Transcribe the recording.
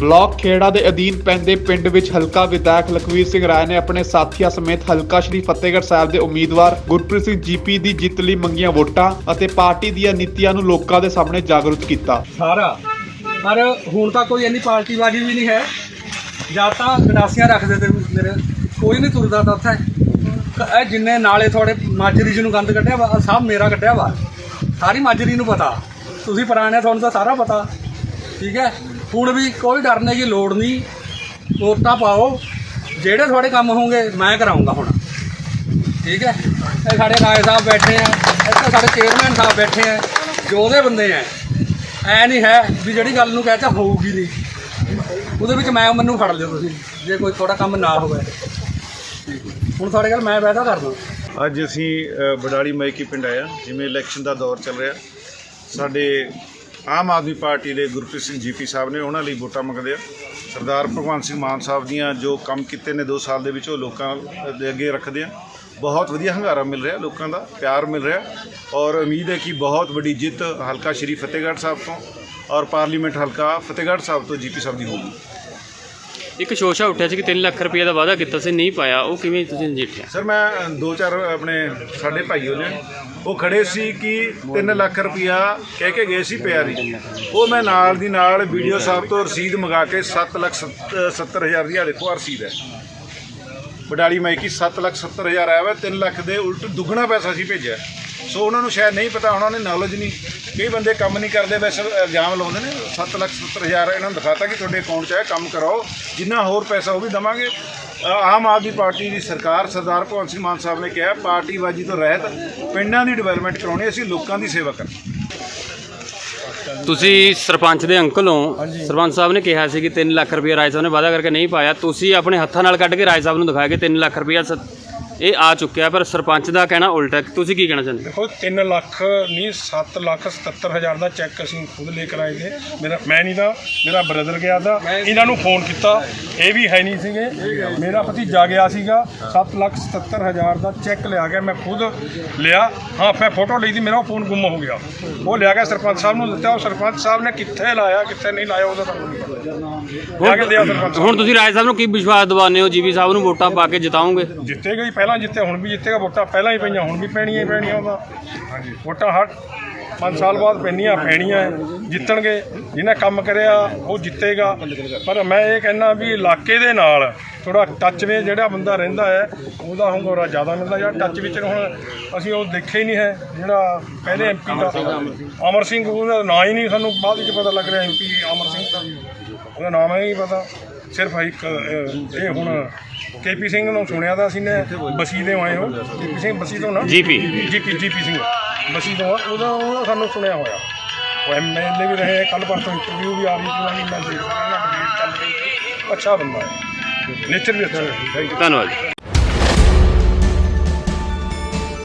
Block ਖੇੜਾ ਦੇ ਅਧੀਨ ਪੈਂਦੇ ਪਿੰਡ ਵਿੱਚ ਹਲਕਾ ਵਿਧਾਇਕ ਲਖਵੀਰ ਸਿੰਘ ਰਾਏ ਨੇ ਆਪਣੇ ਸਾਥੀਆਂ ਸਮੇਤ ਹਲਕਾ ਸ਼੍ਰੀ ਫਤਿਹਗੜ੍ਹ ਸਾਹਿਬ ਦੇ ਉਮੀਦਵਾਰ ਗੁਰਪ੍ਰੀਤ ਸਿੰਘ ਜੀਪੀ ਦੀ ਜਿੱਤ ਲਈ ਮੰਗੀਆਂ ਵੋਟਾਂ ਅਤੇ ਪਾਰਟੀ ਦੀਆਂ ਨੀਤੀਆਂ ਨੂੰ ਲੋਕਾਂ ਦੇ ਸਾਹਮਣੇ ਜਾਗਰੂਕ ਕੀਤਾ। ਸਾਰਾ। ਪਰ ਹੁਣ ਤਾਂ ਕੋਈ ਇੰਨੀ ਪਾਰਟੀਬਾਜ਼ੀ ਵੀ ਨਹੀਂ ਹੈ। ਜਾਂ ਤਾਂ ਗੰਡਾਸੀਆਂ ਰੱਖਦੇ ਤੇ ਮੇਰੇ। ਕੋਈ ਨਹੀਂ ਤੁਰਦਾ ਤਾਂ ਉੱਥੇ। ਇਹ ਜਿੰਨੇ ਨਾਲੇ ਤੁਹਾਡੇ ਮਾਜਰੀ ਜੀ ਨੂੰ ਗੰਦ ਕੱਢਿਆ ਵਾ, ਆਹ ਸਭ ਮੇਰਾ ਕੱਢਿਆ ਵਾ। ਸਾਰੀ ਮਾਜਰੀ ਨੂੰ ਪਤਾ। ਤੁਸੀਂ ਪੁਰਾਣੇ ਤੁਹਾਨੂੰ ਤਾਂ ਸਾਰਾ ਪਤਾ। ਠੀਕ ਹੈ? ਹੁਣ ਵੀ ਕੋਈ ਡਰਨੇ ਦੀ ਲੋੜ ਨਹੀਂ ਵੋਟਾਂ ਪਾਓ। ਜਿਹੜੇ ਤੁਹਾਡੇ ਕੰਮ ਹੋਣਗੇ, ਮੈਂ ਕਰਾਉਂਗਾ ਹੁਣ। ਠੀਕ ਹੈ? ਇਹ ਸਾਡੇ ਰਾਏ ਸਾਹਿਬ ਬੈਠੇ ਆ। ਇੱਥੇ ਸਾਡੇ ਚੇਅਰਮੈਨ ਸਾਹਿਬ ਬੈਠੇ ਆ। ਜੋ ਉਹਦੇ ਬੰਦੇ ਆ। ਐ ਨਹੀਂ ਹੈ ਵੀ ਜਿਹੜੀ ਗੱਲ ਨੂੰ ਕਹਤਾ ਹੋਊਗੀ ਨਹੀਂ ਉਹਦੇ ਵਿੱਚ ਮੈਂ ਮੈਨੂੰ ਫੜ ਲਿਓ ਤੁਸੀਂ, ਜੇ ਕੋਈ ਤੁਹਾਡਾ ਕੰਮ ਨਾ ਹੋਵੇ। ਹੁਣ ਤੁਹਾਡੇ ਗੱਲ ਮੈਂ ਵਾਅਦਾ ਕਰਦਾ। ਅੱਜ ਅਸੀਂ ਬਡਾਲੀ ਮਾਈਕੀ ਪਿੰਡ ਆਇਆ ਜਿਵੇਂ ਇਲੈਕਸ਼ਨ ਦਾ ਦੌਰ ਚੱਲ ਰਿਹਾ। ਸਾਡੇ ਆਮ ਆਦਮੀ ਪਾਰਟੀ ਦੇ ਗੁਰਪ੍ਰੀਤ ਸਿੰਘ ਜੀਪੀ ਸਾਹਿਬ ਨੇ ਉਹਨਾਂ ਲਈ ਵੋਟਾਂ ਮੰਗਦੇ ਆ। ਸਰਦਾਰ ਭਗਵੰਤ ਸਿੰਘ ਮਾਨ ਸਾਹਿਬ ਦੀਆਂ ਜੋ ਕੰਮ ਕੀਤੇ ਨੇ 2 ਸਾਲ ਦੇ ਵਿੱਚ, ਉਹ ਲੋਕਾਂ ਦੇ ਅੱਗੇ ਰੱਖਦੇ ਆ। ਬਹੁਤ ਵਧੀਆ ਹੰਗਾਰਾ ਮਿਲ ਰਿਹਾ ਲੋਕਾਂ ਦਾ, ਪਿਆਰ ਮਿਲ ਰਿਹਾ। ਔਰ ਉਮੀਦ ਹੈ ਕਿ ਬਹੁਤ ਵੱਡੀ ਜਿੱਤ ਹਲਕਾ ਸ਼੍ਰੀ ਫਤਿਹਗੜ੍ਹ ਸਾਹਿਬ ਤੋਂ ਔਰ ਪਾਰਲੀਮੈਂਟ ਹਲਕਾ ਫਤਿਹਗੜ੍ਹ ਸਾਹਿਬ ਤੋਂ ਜੀਪੀ ਸਾਹਿਬ ਦੀ ਹੋਊਗੀ। ਇੱਕ ਸ਼ੋਸ਼ਾ ਉੱਠਿਆ ਸੀ ਕਿ 3 ਲੱਖ ਰੁਪਏ ਦਾ ਵਾਅਦਾ ਕੀਤਾ ਸੀ, ਨਹੀਂ ਪਾਇਆ, ਉਹ ਕਿਵੇਂ ਤੁਸੀਂ ਨਜਿੱਠਿਆ? ਸਰ, ਮੈਂ ਦੋ ਚਾਰ ਆਪਣੇ ਸਾਡੇ ਭਾਈਓ ਨੇ ਉਹ ਖੜੇ ਸੀ ਕਿ 3 ਲੱਖ ਰੁਪਇਆ ਕਹਿ ਕੇ ਗਏ ਸੀ ਪਿਆਰੀ। ਉਹ ਮੈਂ ਨਾਲ ਦੀ ਨਾਲ ਵੀਡੀਓ ਸਾਹਿਬ ਤੋਂ ਰਸੀਦ ਮੰਗਾ ਕੇ 7 ਲੱਖ 70 ਹਜ਼ਾਰ ਦੀ ਆ ਦੇਖੋ ਰਸੀਦ ਹੈ। ਬਡਾਲੀ ਮਾਈਕੀ 7 ਲੱਖ 70 ਹਜ਼ਾਰ ਆਇਆ ਵਾ 3 ਲੱਖ ਦੇ ਉਲਟ ਦੁੱਗਣਾ ਪੈਸਾ ਸੀ ਭੇਜਿਆ। ਸੋ ਉਹਨਾਂ ਨੂੰ ਸ਼ਾਇਦ ਨਹੀਂ ਪਤਾ ਉਹਨਾਂ ਨੇ ਨੌਲੇਜ ਨਹੀਂ। ਕਈ ਬੰਦੇ ਕੰਮ ਨਹੀਂ ਕਰਦੇ ਵੈਸੇ ਇਲਜ਼ਾਮ ਲਾਉਂਦੇ ਨੇ 7 ਲੱਖ 70 ਹਜ਼ਾਰ ਇਹਨਾਂ ਨੂੰ ਦਿਖਾਤਾ ਕਿ ਤੁਹਾਡੇ ਅਕਾਊਂਟ 'ਚ ਹੈ ਕੰਮ ਕਰਾਓ ਜਿੰਨਾ ਹੋਰ ਪੈਸਾ ਉਹ ਵੀ ਦਵਾਂਗੇ। ਆਮ ਆਦਮੀ ਪਾਰਟੀ ਦੀ ਸਰਕਾਰ ਸਰਦਾਰ ਭਗਵੰਤ ਸਿੰਘ ਮਾਨ ਸਾਹਿਬ ਨੇ ਕਿਹਾ ਪਾਰਟੀਬਾਜ਼ੀ ਤੋਂ ਰਹਿਤ ਪਿੰਡਾਂ ਦੀ ਡਿਵੈਲਪਮੈਂਟ ਕਰਾਉਣੀ ਅਸੀਂ ਲੋਕਾਂ ਦੀ ਸੇਵਾ ਕਰਨੀ ਤੁਸੀਂ ਸਰਪੰਚ ਦੇ ਅੰਕਲ ਹੋ। ਸਰਪੰਚ ਸਾਹਿਬ ਨੇ ਕਿਹਾ ਸੀ ਕਿ 3 ਲੱਖ ਰੁਪਏ ਰਾਜ ਸਾਹਿਬ ਨੇ ਵਾਅਦਾ ਕਰਕੇ ਨਹੀਂ ਪਾਇਆ। ਤੁਸੀਂ ਆਪਣੇ ਹੱਥਾਂ ਨਾਲ ਕੱਢ ਕੇ ਰਾਜ ਸਾਹਿਬ ਨੂੰ ਦਿਖਾਇਆ ਕਿ 3 ਲੱਖ ਰੁਪਏ ਇਹ ਆ ਚੁੱਕਿਆ ਪਰ ਸਰਪੰਚ ਦਾ ਕਹਿਣਾ ਉਲਟਾ ਹੈ। ਤੁਸੀਂ ਕੀ ਕਹਿਣਾ ਚਾਹੁੰਦੇ ਦੇਖੋ 3 ਲੱਖ ਨਹੀਂ 7 ਲੱਖ 77 ਹਜ਼ਾਰ ਦਾ ਚੈੱਕ ਅਸੀਂ ਖੁਦ ਲੈ ਕੇ ਆਏ ਤੇ ਮੇਰਾ ਮੈਂ ਨਹੀਂ ਤਾਂ ਮੇਰਾ ਬ੍ਰਦਰ ਗਿਆ ਤਾਂ ਇਹਨਾਂ ਨੂੰ ਫੋਨ ਕੀਤਾ। ਇਹ ਵੀ ਹੈ ਨਹੀਂ ਸੀਗੇ। ਮੇਰਾ ਭਤੀਜਾ ਗਿਆ ਸੀਗਾ। 7 ਲੱਖ 77 ਹਜ਼ਾਰ ਦਾ ਚੈੱਕ ਲਿਆ ਗਿਆ। ਮੈਂ ਖੁਦ ਲਿਆ। ਹਾਂ ਮੈਂ ਫੋਟੋ ਲਈ ਸੀ ਮੇਰਾ ਉਹ ਫੋਨ ਗੁੰਮ ਹੋ ਗਿਆ। ਉਹ ਲਿਆ ਗਿਆ ਸਰਪੰਚ ਸਾਹਿਬ ਨੂੰ ਦਿੱਤਾ। ਉਹ ਸਰਪੰਚ ਸਾਹਿਬ ਨੇ ਕਿੱਥੇ ਲਾਇਆ ਕਿੱਥੇ ਨਹੀਂ ਲਾਇਆ ਉਹਦਾ ਤੁਹਾਨੂੰ ਨਹੀਂ ਪਤਾ। ਲਿਆ ਕੇ ਦਿਆ ਸਰਪੰਚ ਹੁਣ ਤੁਸੀਂ ਰਾਜ ਸਾਹਿਬ ਨੂੰ ਕੀ ਵਿਸ਼ਵਾਸ ਦਿਵਾਉਂਦੇ ਹੋ? ਜੀਵੀ ਸਾਹਿਬ ਨੂੰ ਵੋਟਾਂ ਪਾ ਕੇ ਜਿਤਾਓਗੇ ਜਿੱਤੇਗਾ ਹੀ। ਪਹਿਲਾਂ ਜਿੱਤੇ ਹੁਣ ਵੀ ਜਿੱਤੇਗਾ ਵੋਟਾਂ ਪਹਿਲਾਂ ਹੀ ਪਈਆਂ ਹੁਣ ਵੀ ਪੈਣੀਆਂ ਹੀ ਪੈਣੀਆਂ ਉਹਦਾ। ਹਾਂਜੀ। ਵੋਟਾਂ ਹਰ 5 ਸਾਲ ਬਾਅਦ ਪੈਣੀਆਂ ਪੈਣੀਆਂ ਹੈ। ਜਿੱਤਣਗੇ ਜਿਹਨੇ ਕੰਮ ਕਰਿਆ ਉਹ ਜਿੱਤੇਗਾ। ਪਰ ਮੈਂ ਇਹ ਕਹਿੰਦਾ ਵੀ ਇਲਾਕੇ ਦੇ ਨਾਲ ਥੋੜਾ ਟੱਚ ਵਿੱਚ ਜਿਹੜਾ ਬੰਦਾ ਰਹਿੰਦਾ ਹੈ ਉਹਦਾ ਹੰਗੋਰਾ ਜ਼ਿਆਦਾ ਮਿਲਦਾ ਜਿਹੜਾ ਟੱਚ ਵਿੱਚ ਹੁਣ ਅਸੀਂ ਉਹ ਦੇਖਿਆ ਹੀ ਨਹੀਂ ਹੈ ਜਿਹੜਾ ਪਹਿਲੇ ਐਮਪੀ ਦਾ ਅਮਰ ਸਿੰਘ ਉਹਦਾ ਨਾਂ ਹੀ ਨਹੀਂ ਸਾਨੂੰ ਬਾਅਦ ਵਿੱਚ ਪਤਾ ਲੱਗ ਰਿਹਾ ਐਮਪੀ ਅਮਰ ਸਿੰਘ ਦਾ। ਉਹਦਾ ਨਾਮ ਹੀ ਨਹੀਂ ਪਤਾ। ਸਿਰਫ ਇੱਕ ਇਹ ਹੁਣ ਕੇਪੀ ਸਿੰਘ ਨੂੰ ਸੁਣਿਆ ਤਾਂ ਅਸੀਂ ਨੇ ਬਸੀ ਦੇ ਆਏ ਹੋ। ਕੇਪੀ ਸਿੰਘ ਬਸੀ ਤੋਂ ਨਾ? GP. GP GP Singh. Bassi ਤੋਂ ਉਹਦਾ ਉਹਦਾ ਸਾਨੂੰ ਸੁਣਿਆ ਹੋਇਆ। ਉਹ ਐਮਐਲਏ ਵੀ ਰਹੇ ਕੱਲ ਪਰਸੋਂ ਇੰਟਰਵਿਊ ਵੀ ਆ ਰਹੀ ਸੀ ਉਹਨਾਂ ਦੀ ਮੈਂ ਦੇਖ ਰਿਹਾ ਡਿਬੇਟ ਚੱਲ ਰਹੀ ਸੀ। ਅੱਛਾ ਬੰਦਾ ਹੈ। ਨੇਚਰ ਵੀ ਅੱਛਾ ਹੈ। ਧੰਨਵਾਦ